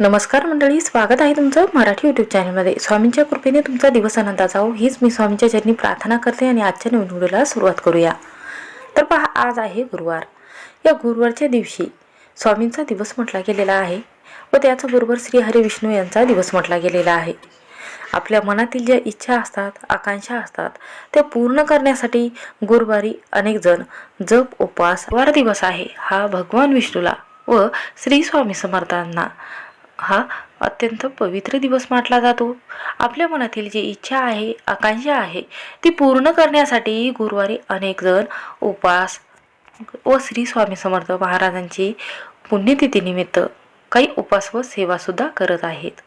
नमस्कार मंडळी स्वागत आहे तुमचं मराठी यूट्यूब चॅनलमध्ये स्वामींच्या कृपेने तुमचा दिवस आनंदा जाऊ हीच मी स्वामींच्या चरणी प्रार्थना करते आणि आजच्या नवीन व्हिडिओला सुरुवात करूया. तर पहा आज आहे गुरुवार. या गुरुवारच्या दिवशी स्वामींचा दिवस म्हटला गेलेला आहे व त्याचबरोबर श्री हरी विष्णू यांचा दिवस म्हटला गेलेला आहे. आपल्या मनातील ज्या इच्छा असतात आकांक्षा असतात त्या पूर्ण करण्यासाठी गुरुवारी अनेकजण जप उपवास वार दिवस आहे हा भगवान विष्णूला व श्री स्वामी समर्थांना. हा? अत्यंत पवित्र दिवस मानला जातो. आपल्या मनातील जी इच्छा आहे आकांक्षा आहे ती पूर्ण करण्यासाठी गुरुवारी अनेक जण व श्री स्वामी समर्थ महाराजांची पुण्यतिथीनिमित्त काही उपास व सेवासुद्धा करत आहेत.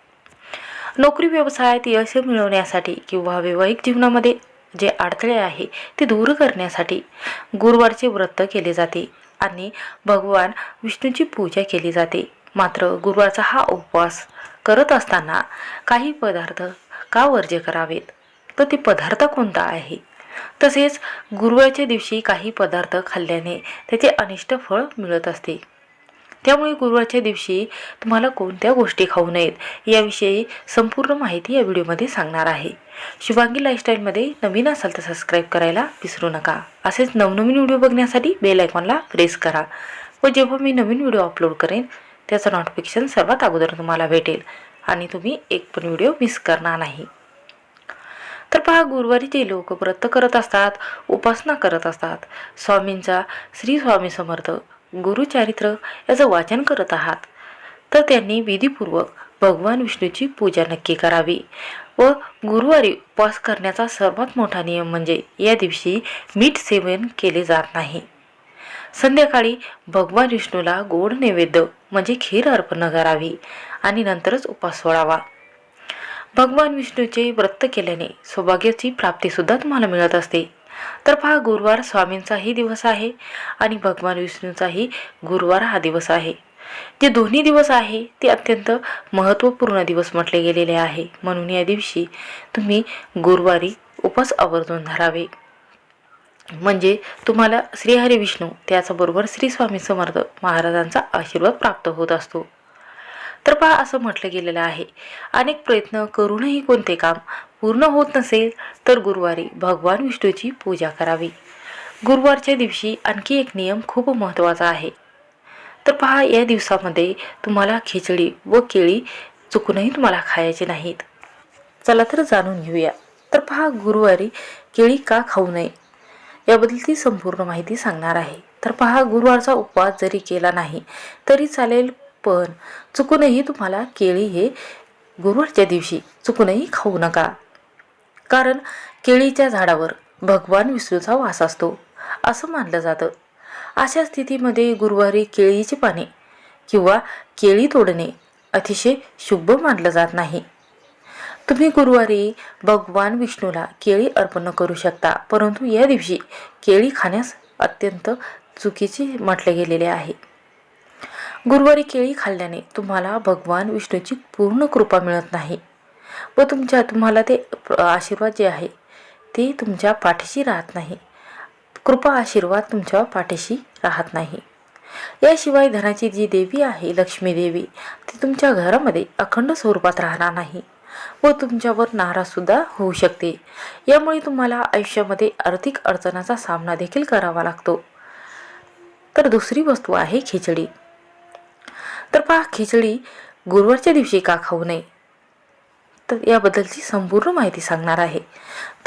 नोकरी व्यवसायात यश मिळवण्यासाठी किंवा वैवाहिक जीवनामध्ये जे अडथळे आहे ते दूर करण्यासाठी गुरुवारचे व्रत केले जाते आणि भगवान विष्णूची पूजा केली जाते. मात्र गुरुवारचा हा उपवास करत असताना काही पदार्थ का वर्ज्य करावेत? तर ते पदार्थ कोणता आहे? तसेच गुरुवारच्या दिवशी काही पदार्थ खाल्ल्याने त्याचे अनिष्ट फळ मिळत असते. त्यामुळे गुरुवारच्या दिवशी तुम्हाला कोणत्या गोष्टी खाऊ नयेत याविषयी संपूर्ण माहिती या व्हिडिओमध्ये सांगणार आहे. शुभांगी लाईफस्टाईलमध्ये नवीन असाल तर सबस्क्राईब करायला विसरू नका. असेच नवनवीन व्हिडिओ बघण्यासाठी बेल आयकॉनला प्रेस करा व जेव्हा मी नवीन व्हिडिओ अपलोड करेन त्याचं नोटिफिकेशन सर्वात अगोदर तुम्हाला भेटेल. आणि तुम्ही एक पण व्हिडिओ मिस करणार नाही. तर पहा गुरुवारी जे लोक व्रत करत असतात उपासना करत असतात स्वामींचा श्री स्वामी समर्थ गुरुचारित्र याचं वाचन करत आहात तर त्यांनी विधीपूर्वक भगवान विष्णूची पूजा नक्की करावी व गुरुवारी उपवास करण्याचा सर्वात मोठा नियम म्हणजे या दिवशी मीठ सेवन केले जात नाही. संध्याकाळी भगवान विष्णूला गोड नैवेद्य म्हणजे खीर अर्पण करावी आणि नंतरच उपास सोडावा. भगवान विष्णूचे व्रत केल्याने सौभाग्याची प्राप्तीसुद्धा तुम्हाला मिळत असते. तर पहा गुरुवार स्वामींचाही दिवस आहे आणि भगवान विष्णूचाही गुरुवार हा दिवस आहे. जे दोन्ही दिवस आहे ते अत्यंत महत्त्वपूर्ण दिवस म्हटले गेलेले आहे. म्हणून या दिवशी तुम्ही गुरुवारी उपास आवर्जून धरावे. म्हणजे तुम्हाला श्रीहरी विष्णू त्याचबरोबर श्री स्वामी समर्थ महाराजांचा आशीर्वाद प्राप्त होत असतो. तर पहा असं म्हटलं गेलेलं आहे. अनेक प्रयत्न करूनही कोणते काम पूर्ण होत नसेल तर गुरुवारी भगवान विष्णूची पूजा करावी. गुरुवारच्या दिवशी आणखी एक नियम खूप महत्त्वाचा आहे. तर पहा या दिवसामध्ये तुम्हाला खिचडी व केळी चुकूनही तुम्हाला खायचे नाहीत. चला तर जाणून घेऊया. तर पहा गुरुवारी केळी का खाऊ नये? याबद्दलची संपूर्ण माहिती सांगणार आहे. तर पहा गुरुवारचा उपवास जरी केला नाही तरी चालेल पण चुकूनही तुम्हाला केळी हे गुरुवारच्या दिवशी चुकूनही खाऊ नका. कारण केळीच्या झाडावर भगवान विष्णूचा वास असतो असं मानलं जातं. अशा स्थितीमध्ये गुरुवारी केळीची पाने किंवा केळी तोडणे अतिशय शुभ मानलं जात नाही. तुम्ही गुरुवारी भगवान विष्णूला केळी अर्पण करू शकता. परंतु या दिवशी केळी खाण्यास अत्यंत चुकीचे म्हटले गेलेले आहे. गुरुवारी केळी खाल्ल्याने तुम्हाला भगवान विष्णूची पूर्ण कृपा मिळत नाही व तुमच्या तुम्हाला ते आशीर्वाद जे आहे ते तुमच्या पाठीशी राहत नाही. कृपा आशीर्वाद तुमच्या पाठीशी राहत नाही. याशिवाय धनाची जी देवी आहे लक्ष्मी देवी ती तुमच्या घरामध्ये अखंड स्वरूपात राहणार नाही. व तुमच्यावर नाराजसुद्धा होऊ शकते. यामुळे तुम्हाला आयुष्यामध्ये आर्थिक अडचणाचा सामना देखील करावा लागतो. तर दुसरी वस्तू आहे खिचडी. तर पहा खिचडी गुरुवारच्या दिवशी का खाऊ नये? तर याबद्दलची संपूर्ण माहिती सांगणार आहे.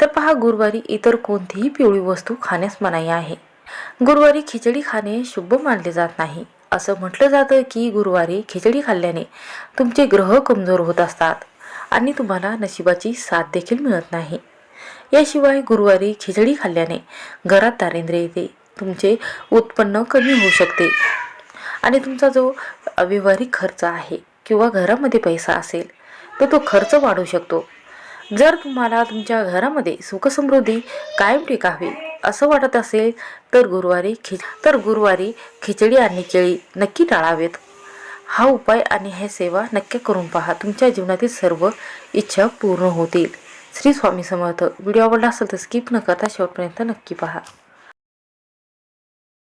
तर पहा गुरुवारी इतर कोणतीही पिवळी वस्तू खाण्यास मनाई आहे. गुरुवारी खिचडी खाणे शुभ मानले जात नाही. असं म्हटलं जातं की गुरुवारी खिचडी खाल्ल्याने तुमचे ग्रह कमजोर होत असतात. आणि तुम्हाला नशिबाची साथ देखील मिळत नाही. याशिवाय गुरुवारी खिचडी खाल्ल्याने घरात दारिद्र्य येते. तुमचे उत्पन्न कमी होऊ शकते. आणि तुमचा जो व्यवहारिक खर्च आहे किंवा घरामध्ये पैसा असेल तर तो खर्च वाढू शकतो. जर तुम्हाला तुमच्या घरामध्ये सुखसमृद्धी कायम टिकावी असं वाटत असेल तर गुरुवारी खि तर गुरुवारी खिचडी आणि केळी नक्की टाळावेत. हा उपाय आणि हे सेवा नक्की करून पहा. तुमच्या जीवनातील सर्व इच्छा पूर्ण होतील. श्री स्वामी समर्थ. व्हिडिओ आवडला असेल तर स्किप न करता शेवटपर्यंत नक्की पहा.